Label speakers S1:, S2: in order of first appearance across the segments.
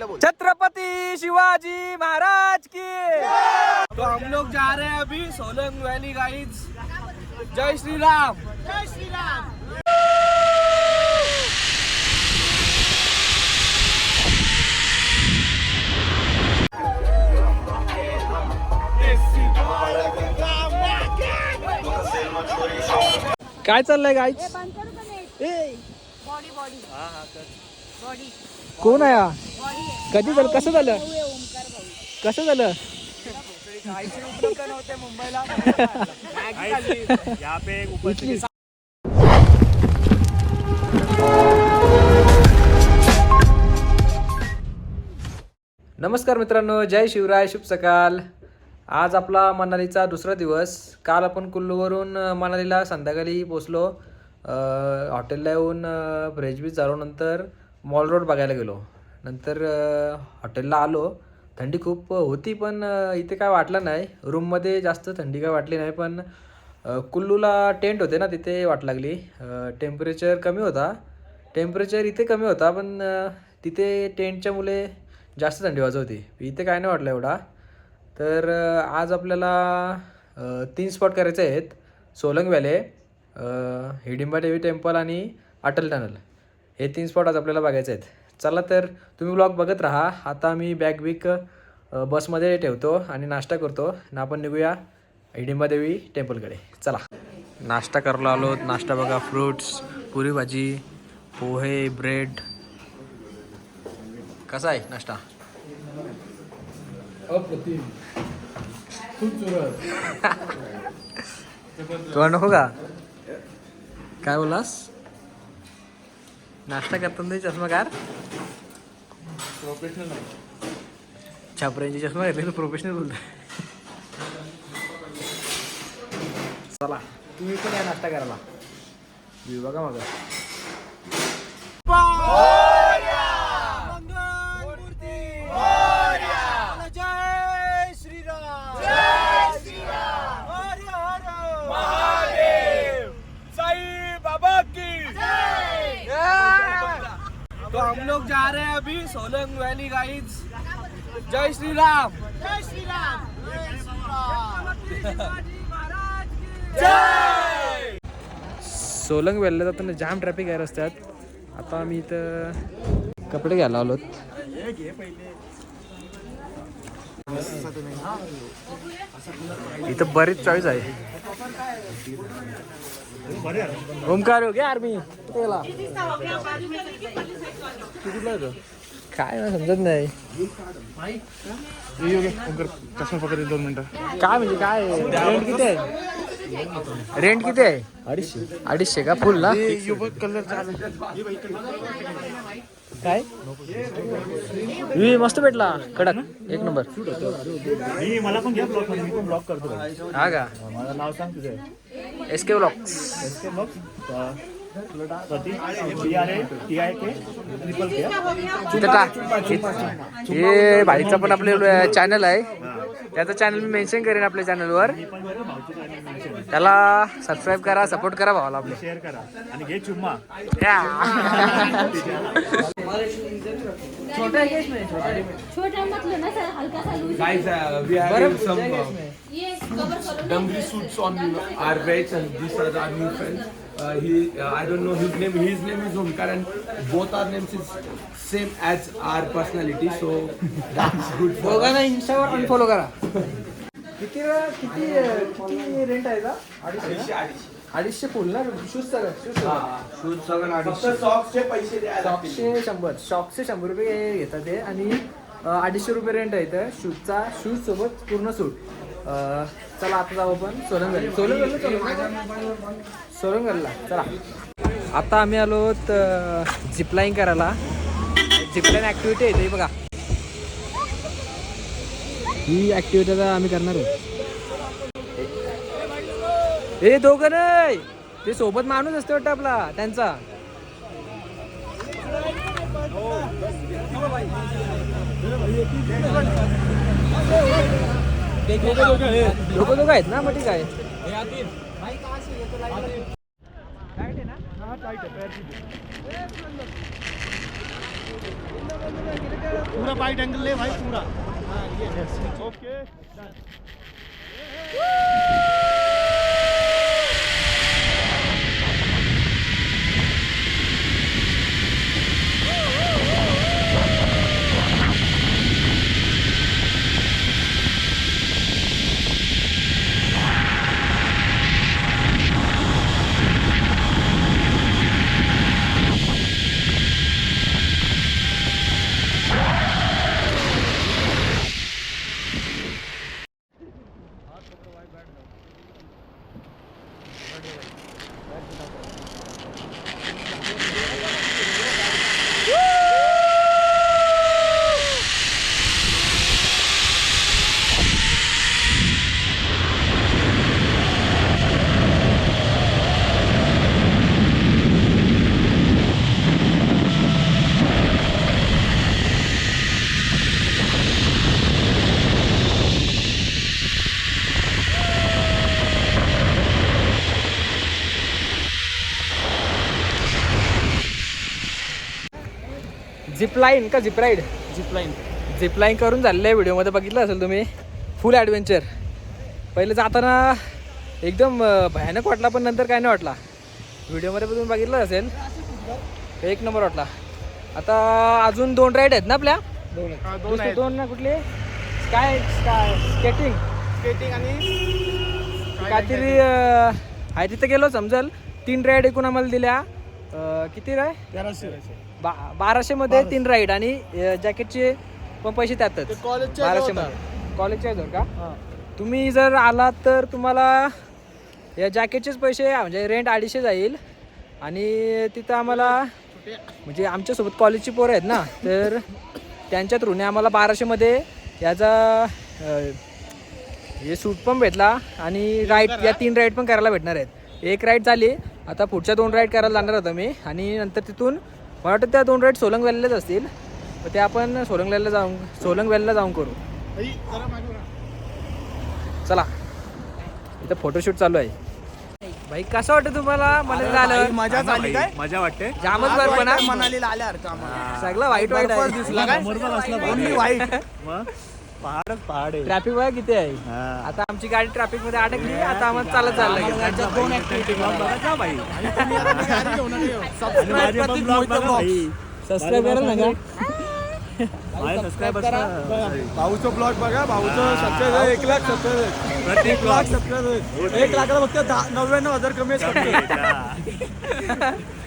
S1: छत्रपति शिवाजी महाराज की तो हम लोग जा रहे हैं अभी सोलंग वैली गाइड्स जय श्री राम जय श्री राम काय चाललंय गाईच
S2: बॉडी बॉडी बॉडी
S1: कोण आहे हा? कधी झालं? कसं झालं? कसं झालं? इथली. नमस्कार मित्रांनो जय शिवराय शुभ सकाळ आज आपला मनालीचा दुसरा दिवस. काल आपण कुल्लूवरून अ, मनालीला संध्याकाळी पोचलो. अ, हॉटेलला येऊन फ्रेश बीच झाल्यानंतर मॉल रोड बघायला गेलो. नंतर हॉटेलला आलो. थंडी खूप होती पण इथे काय वाटलं नाही. रूममध्ये जास्त थंडी काय वाटली नाही पण कुल्लूला टेंट होते ना तिथे वाट लागली. टेम्परेचर कमी होता. टेम्परेचर इथे कमी होता पण तिथे टेंटच्या मुले जास्त थंडी वाजत होती इथे काय नाही वाटलं एवढा. तर आज आपल्याला तीन स्पॉट करायचे आहेत. सोलंग व्हॅले हिडिंबा देवी टेम्पल आणि अटल टनल. हे तीन स्पॉट आज आपल्याला बघायचे आहेत. चला तर तुम्ही ब्लॉग बघत राहा. आता मी बॅग विक अ, बसमध्ये ठेवतो आणि नाश्ता करतो आणि आपण निघूया हिडिंबा देवी टेम्पलकडे चला. नाश्ता करायला आलो. नाश्ता बघा फ्रूट्स पुरी भाजी पोहे ब्रेड कसा आहे नाश्ता? तुला नको का? काय बोलास नाश्ता करताना चष्माकार प्रोफेशनल छापऱ्यांची चष्मा घेतली तर प्रोफेशनल बोलतो चला तुम्ही पण या नाश्ता करायला. बघा मग. हम लोग जा रहे हैं अभी सोलंग वैली गाइड्स जय श्री राम जय श्री राम जय। सोलंग व्हॅलीला जाताना जाम ट्रॅफिक आहे रस्त्यात. आता आम्ही इथं कपडे घ्यायला आलोत इथं बरीच चॉईस आहे. ओमकार हो घ्या आर्मी. काय मला समजत नाही.
S3: चष्मा पकडे दोन मिनिटं.
S1: काय म्हणजे काय? रेंट किती आहे? रेंट किती आहे? अडीचशे. अडीचशे का? फुल ना?
S3: कलर
S1: काय? वी मस्त भेटला. कडक. एक नंबर.
S3: मी मला पण घ्या ब्लॉक मी पण ब्लॉक करतो.
S1: हा का?
S3: माझं नाव सांग तुझं.
S1: S
S3: K blocks S K block R
S1: हे भाईचा पण आपले चॅनल आहे. त्याचं चॅनल मी मेन्शन करेन आपल्या चॅनलवर त्याला सबस्क्राईब करा सपोर्ट करा भावाला आपले.
S3: शेअर करा आणि घे चुम्मा
S2: छोटा म्हटलं ना सर हलका सा loose
S4: Guys, uh, we are having some uh,
S2: ना.
S4: Uh, he, uh, I don't know his name. His name is Omkar, and both our names is same as our personality. So that's good for us.
S1: दोघांना इंस्टावर unfollow करा किती किती किती rent आहे का अडीचशे अडीचशे फुल ना शूज सगळं शूज
S4: फक्त सॉक्सचे पैसे द्यायला लागतील.
S1: शॉकशे शंभर शॉकशे शंभर रुपये घेतात ते आणि अं, अडीचशे रुपये रेंट आहे इथं शूजचा शूज सोबत पूर्ण सूट चला आता जाऊ आपण. सोलंगल सोलंगल सोलंगलला चला. आता आम्ही आलो झिपलाईन करायला. झिपलाईन ॲक्टिव्हिटी आहे ते बघा. ही ॲक्टिव्हिटी आता आम्ही करणार आहोत ए दोघं नाही. ते सोबत माणूस असतो वाटतं आपला त्यांचा. दोघं दोघं आहेत. ना मग ठीक आहे.
S3: पूरा वाइट एंगल ले भाई पूरा. ओके
S1: झिप लाईन का zip ride
S3: zip line
S1: zip line करून झालेलं आहे व्हिडिओमध्ये बघितलं असेल तुम्ही? फुल ॲडव्हेंचर पहिले जाताना एकदम भयानक वाटला पण नंतर काय नाही वाटला. व्हिडिओमध्ये पण तुम्ही बघितलं असेल. एक नंबर वाटला. आता अजून दोन राईड आहेत ना आपल्या?
S3: दोन
S1: दोन ना कुठले? स्काय स्काय स्केटिंग
S3: स्केटिंग आणि
S1: काहीतरी आहे तिथं गेलो समजल. तीन राईड एकूण आम्हाला दिल्या. किती राय
S3: तेराशे.
S1: बा बाराशे. मध्ये तीन राईड आणि जॅकेटचे पण पैसे त्यातच.
S3: ते कॉलेजच्या ह्याच्यावर
S1: का? तुम्ही जर आलात तर तुम्हाला या जॅकेटचेच पैसे म्हणजे रेंट अडीचशे जाईल. आणि तिथं आम्हाला म्हणजे आमच्यासोबत कॉलेजची पोरं आहेत ना तर त्यांच्या थ्रूने आम्हाला बाराशेमध्ये याचा हे सूट पण भेटला आणि राईड या तीन राईड पण करायला भेटणार आहेत. एक राईड झाली आता पुढच्या दोन राईड करायला जाणार होतो मी आणि नंतर तिथून मला वाटतं त्या दोन राईड सोलंग व्हॅलीलाच असतील. तर ते आपण सोलंग व्हॅलीला जाऊन सोलंग व्हॅलीला जाऊन करू. चला. इथं फोटोशूट चालू आहे. भाई कसं वाटतं तुम्हाला? मला झालं?
S3: मजा झाली काय?
S5: मजा वाटते.
S1: जामच बरं
S3: मनालीला आल्यासारखं
S1: सगळं वाईट वाईट आहे.
S3: दिसला. काय? ओनली वाईट
S5: मग? पहाडच पहाड आहे.
S1: ट्रॅफिक बघा किती आहे.
S5: हा.
S1: आता आमची गाडी ट्रॅफिकमध्ये अडकली आता आम्हाला चालत चाललं.
S5: दोन ऍक्टिव्हिटी बघा. भाई आणि माझे पण ब्लॉग बघा भाई
S1: सबस्क्राईब करा. ना का
S3: भाऊचं ब्लॉग बघा. भाऊचं सक्सेस आहे. एक लाख सक्सेस
S5: प्रत्येक ब्लॉग
S3: सबस्क्राईब एक लाखाला फक्त दहा नव्याण्णव हजार कमी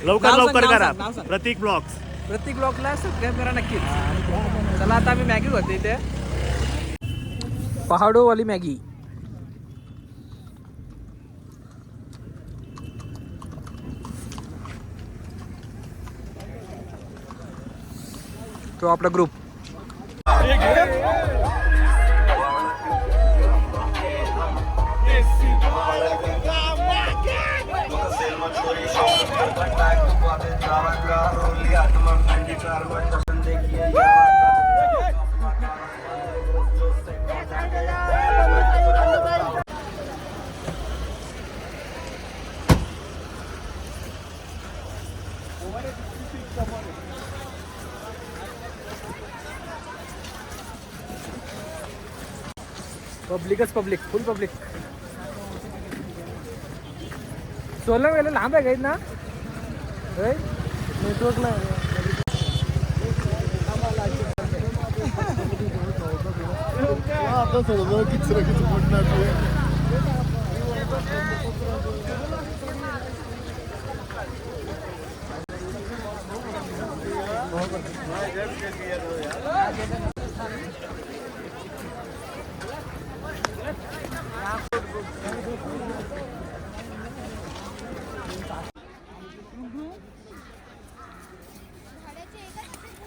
S5: लवकर लवकर करा. प्रतीक ब्लॉग्स
S1: प्रत्येक ब्लॉगला सबस्क्राईब करा नक्कीच. चला आता आम्ही मॅगी होते इथे. पहाडोवाली मॅगी. तो आपला ग्रुप पब्लिकच पब्लिक फुल पब्लिक. सोलर गेलं लांब आहे काही ना? नेटवर्क नाही.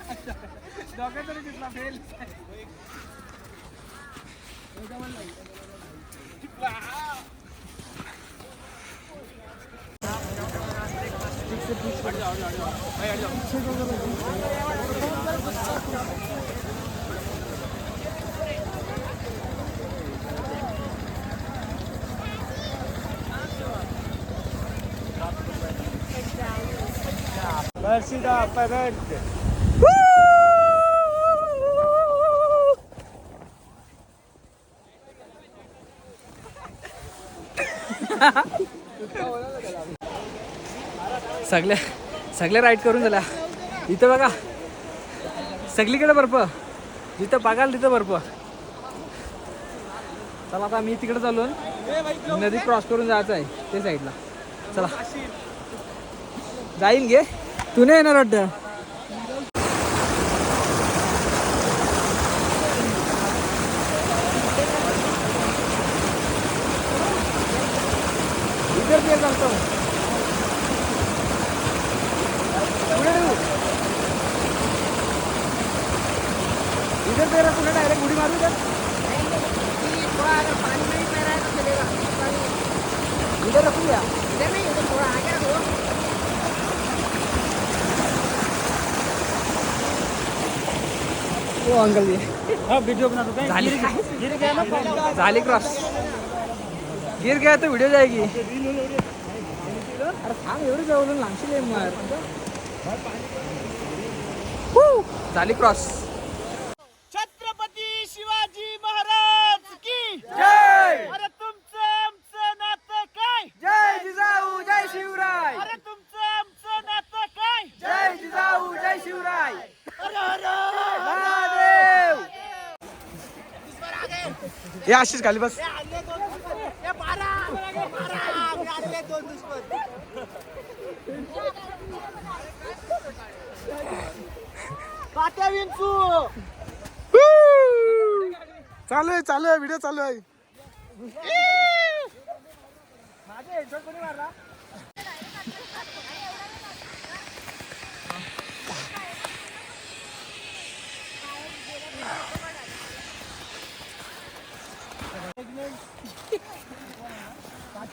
S3: आता सर्व किचरा किच पडणार
S5: Persiда,
S1: सगळ्या सगळ्या राईड करून झाल्या. इथं बघा. सगळीकडे बर्फ. जिथं बघाल तिथं बर्फ. चला आता मी तिकडे चालून नदी क्रॉस करून जायचं आहे ते साईडला चला. जाईल घे तू नाही येणार वाटतं इधर पे करता हूँ पुढे येऊ. इधर तेरा पुढे डायरेक्ट उडी मारू इधर इधर रखूया. वो अंकल ये.
S3: वीडियो बना दो
S1: झाली. झाली क्रॉस. गिर गया तो व्हिडिओ जाएगी. अरे थांब एवढी जवळ Woo! झाली क्रॉस
S3: छत्रपती शिवाजी महाराज की
S1: जय
S3: अरे तुमचं आमचं नातं काय
S1: जय जिजाऊ जय शिवराय
S3: अरे तुमचं आमचं नातं काय
S1: जय जिजाऊ जय शिवराय महादेव हे आशिष खाली बस. चालू आहे चालू आहे व्हिडिओ चालू आहे.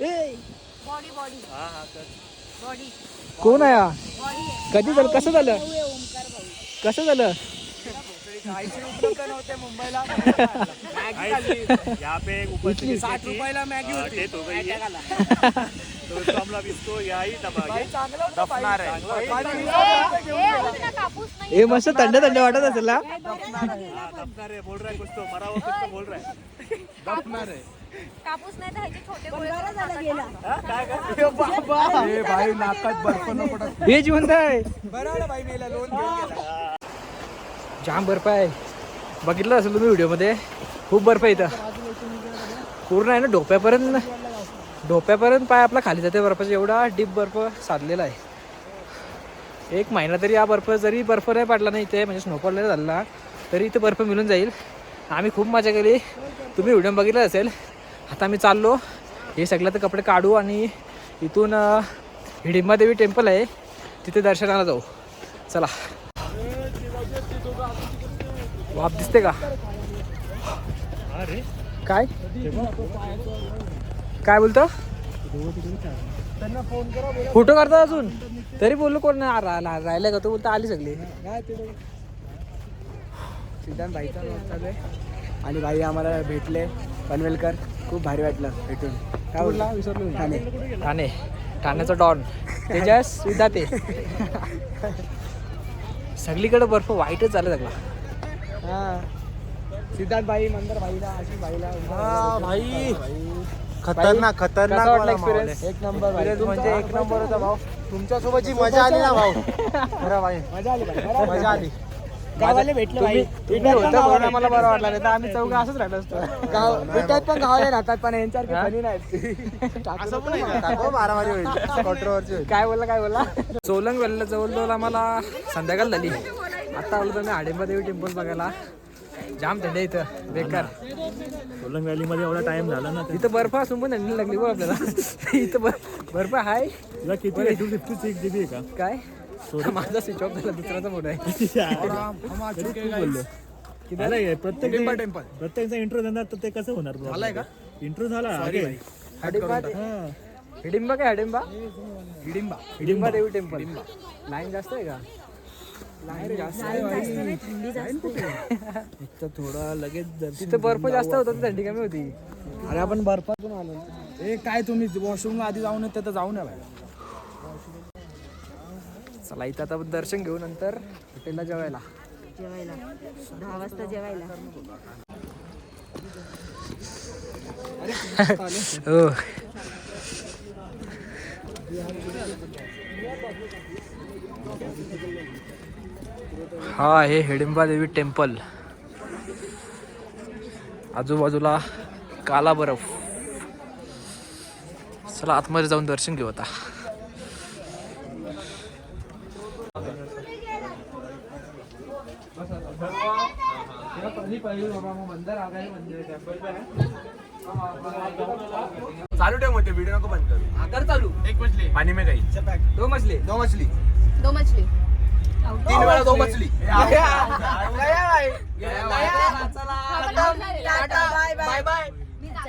S2: बॉडी बॉडी बॉडी
S1: कोण आहे हा? कधी झालं? कसं झालं? कसं झालं?
S3: यहाँ पे एक ऊपर से साठ रुपयाला मॅगी होती. हो. गई है तो इसको हम लोग इसको यही दबाएंगे दफनार है
S2: कापूस नाही.
S1: हे मस्त थंड थंड वाटत असेल ना
S3: दफनार है बोल रहा है कुछ तो मरा हुआ कुछ तो बोल रहा है
S2: कापूस नाही तर ह्याचे छोटे गोळे झाला गेला.
S6: भाई नाकात बर्फ न पडत
S1: हे जिवंत आहे. जाम बर्फ आहे. बघितलं असेल तुम्ही व्हिडिओमध्ये? खूप बर्फ आहे इथं. पूर्ण आहे ना डोप्यापर्यंत डोप्यापर्यंत पाय आपला खाली जाते बर्फाचा. एवढा डीप बर्फ साधलेला आहे. एक महिना तरी हा बर्फ जरी बर्फ नाही पडला नाही इथे म्हणजे स्नोफॉल नाही झाला तरी इथे बर्फ मिळून जाईल. आम्ही खूप मजा केली. तुम्ही व्हिडिओ बघितला असेल आता आम्ही चाललो. हे सगळं तर कपडे काढू आणि इथून हिडिंबादेवी टेम्पल आहे. तिथे दर्शनाला जाऊ. चला. वाप दिसते का? काय? काय बोलतो? फोटो करता अजून? तरी बोललो कोण नाही. रा- राहिलं का तो बोलता आली सगळी. सिद्धांत भाईचा चालू आणि भाई आम्हाला भेटले. पनवेलकर. खूप भारी वाटलं भेटून. काय बोलला विसरलो ठाणे. ठाणे. ठाण्याचा डॉन. तेजस विधाते सगळीकडे बर्फ वाईटच झालं सगळा. सिद्धार्थ भाई मंदर भाईला आशिष भाईला भाई.
S6: खतरनाक खतरनाक वाला? आहे.
S1: एक नंबर.
S6: म्हणजे एक नंबर. होता भाऊ. तुमच्यासोबत जी मजा आली ना भाऊ? खरं भाई.
S1: मजा आली भाई.
S6: मजा आली.
S1: गावाले भेटलं भाई तुम्ही होता म्हणून आम्हाला बरं वाटलं नाही तर आम्ही चौघ असंच राहिलो असतो. गाव भेटतात पण गावाला राहतात पण यांच्यासारखी फनी नाही.
S6: मारामारी होईल. कॉन्ट्रोवर्सी होईल.
S1: काय बोलला काय बोलला? सोलंग वेळेला जवळजवळ आम्हाला संध्याकाळ झाली. आता आलो तुम्ही आडेंबादेवी टेम्पल बघायला. जाम थंड इथं बेकार.
S3: सोलंग व्हॅली मध्ये एवढा टाइम झाला ना
S1: इथं बर्फ असून पण थंडी लागली बघ आपल्याला. इथं बर- बर्फ आहे.
S3: तुला किती फिफ्टी सिक्स जीबी आहे का?
S1: काय? माझा स्विच ऑफ झाला दुसऱ्याचा फोन आहे.
S3: झालं हे, प्रत्येक प्रत्येकचा इंट्रो देणार तर ते कसं होणार? इंट्रो झाला.
S1: अडिपात
S3: हा.
S1: हिडिंबा काय हिडिंबा? हिडिंबा. हिडिंबा. देवी टेम्पल लाईन जास्त आहे का? लाईन जास्त
S7: थोडा लगेच
S1: तिथं बर्फ जास्त होता तर थंडी कमी होती.
S7: अरे आपण बर्फातून आलो. ए काय तुम्ही वॉशरूमला आधी जाऊन येत तर जाऊन या बाहेर.
S1: चला इथं आता दर्शन घेऊ नंतर हॉटेलला जेवायला.
S2: जेवायला. दहा वाजता जेवायला.
S1: हो. हा आहे हिडिंबा देवी टेम्पल. आजूबाजूला काला बर्फ. चला आतमध्ये जाऊन दर्शन घेऊ आता.
S4: चालू ठेव मग ते व्हिडिओ नको बंद करू.
S1: कर चालू.
S5: एक मछली.
S4: पाणी में गई.
S1: दो मछली.
S4: दो मछली.
S2: दो मछली.
S4: तीन वेळा दो मछली.
S2: Bye bye.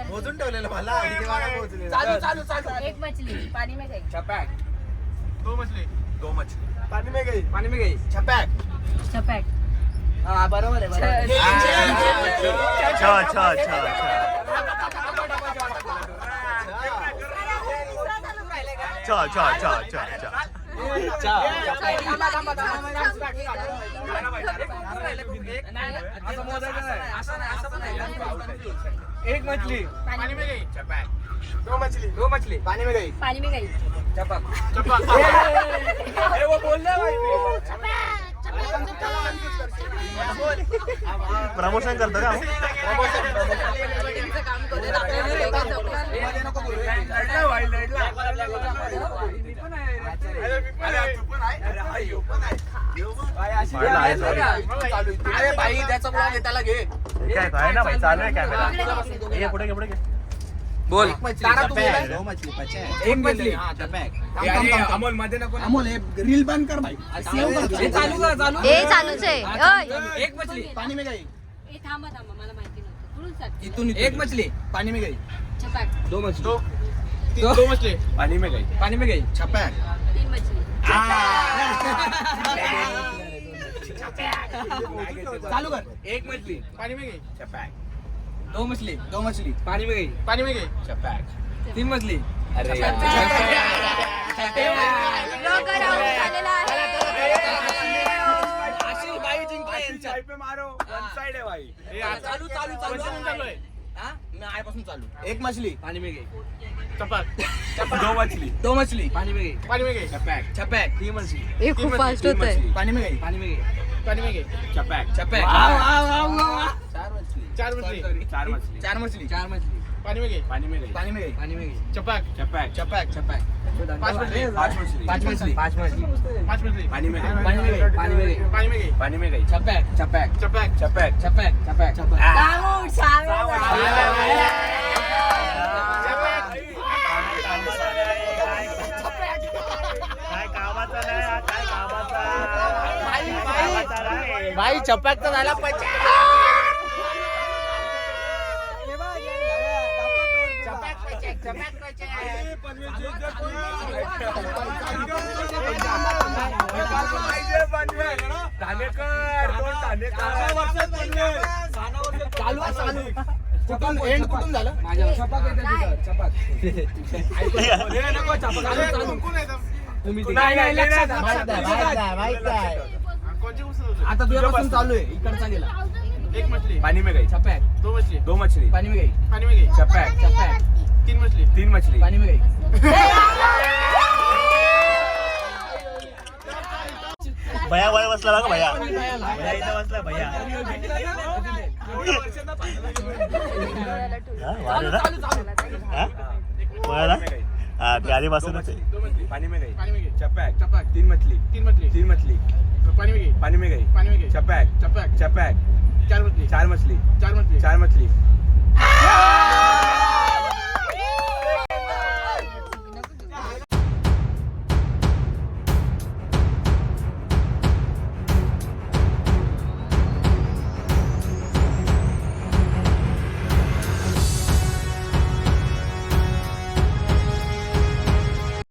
S4: मोजून ठेवलेलं मला. चालू चालू चालू.
S2: एक मछली. पानी में गई.
S4: छपॅक
S5: दो मछली
S4: दो मछली. पाणी में गई.
S1: पाणी में गई.
S4: छपॅक
S2: चपैक
S1: हा बरोबर आहे बरोबर
S3: अच्छा अच्छा अच्छा अच्छा अच्छा अच्छा अच्छा अच्छा
S1: एक मछली
S5: पानी में गई
S4: दो मछली
S1: दो मछली.
S4: पाणी में गई.
S2: पानी में गई.
S1: चपक.
S4: अरे वो बोल रहा भाई
S3: प्रमोशन करतो का?
S4: अरे बाई त्याचा ब्लॉग आहे त्याला घे
S3: काय काय ना भाई चालू आहे कॅमेरा पुढे घे पुढे घे.
S1: बोल.
S4: तारा तू बोलाय.
S1: एक मछली.
S4: अमोलमध्ये नको.
S7: अमोल हे रील बंद कर भाई.
S1: हे चालू का चालू
S2: ए चालूच आहे ओय.
S1: एक मछली.
S7: पाणी में गई.
S2: ए थांबा थांबा मला माहिती नव्हतं.
S7: इथून
S1: एक मछली.
S7: पाणी में गई.
S2: चपैक.
S1: दो मछली.
S5: दो. तीन दो मछली.
S4: पाणी में गई.
S1: पाणी में गई.
S7: छपॅक
S2: तीन मछली.
S7: चालू कर.
S1: एक मछली.
S5: पानी में गई.
S4: छपॅक
S1: दो मछली
S7: दो मछली
S1: पाणी में गई
S5: पानी में गई
S4: छपॅक
S1: तीन मछली
S4: अरे मारो वन साइड है भाई
S1: चालू चालू
S5: चालू चालू है
S1: हा मी आयपासून चालू
S7: एक मछली
S1: पाणी में गई
S5: चपाक
S4: दो मछली
S7: दो मछली
S1: पाणी में गई
S5: पानी में गई
S4: छपॅक
S1: छपैक तीन मछली
S2: हे खूप फास्ट होत आहे
S7: पाणी में गई
S1: पाणी में गई
S5: पानी में गई
S4: छपॅक
S1: छपैक
S7: चार मछली
S5: चार मछली
S4: चार मछली
S7: चार मछली
S1: चार मछली
S5: पानी में गई
S4: पानी में गई
S7: पाणी में गई
S1: पाणी में गई
S5: चपाक
S4: छपॅक
S7: छपॅक
S1: छपैक
S5: पांच मछली
S4: पांच मछली
S1: पाच मछली पाच मछली
S5: पांच मछली
S4: पानी में गई
S1: पाणी में गई पाणी में गई
S5: पानी में गई
S4: पानी में गई
S5: चपाक
S3: हा.
S7: भाई छपॅक तर झाला चालू आहे, चालू कुठून एंड कुठून झालं
S1: माझ्या छपाक येते तिथं छपाक तुम्ही ते-
S4: नाही, नाही, लक्षात आहे,
S7: माहीत आहे, माहीत आहे, आता तुझ्यापासून चालू आहे इकडचा गेला.
S5: एक मछली.
S4: पानी में गई.
S1: छपैक
S5: दो मछली.
S4: दो मछली
S7: पाणी में गई.
S5: पानी में गई.
S4: छपैक
S1: छपैक
S5: तीन मछली.
S4: तीन मछली.
S7: पाणी में गई.
S3: भैया वर बसला बघा भैया. भैया इथं बसला भैया. हा, ना? हा? वळला? हा ते आधीपासूनच आहे.
S4: दो मछली. पानी में गई.
S5: पानी में गई.
S4: छपैक
S5: छपाक
S4: तीन मछली.
S5: तीन मछली.
S4: तीन मछली.
S5: पानी में गई.
S4: पानी में गई.
S5: पानी में गई.
S4: छपैक
S5: चपाक.
S4: छपैक
S5: चार मछली.
S4: चार मछली.
S5: चार मछली.
S4: चार मछली.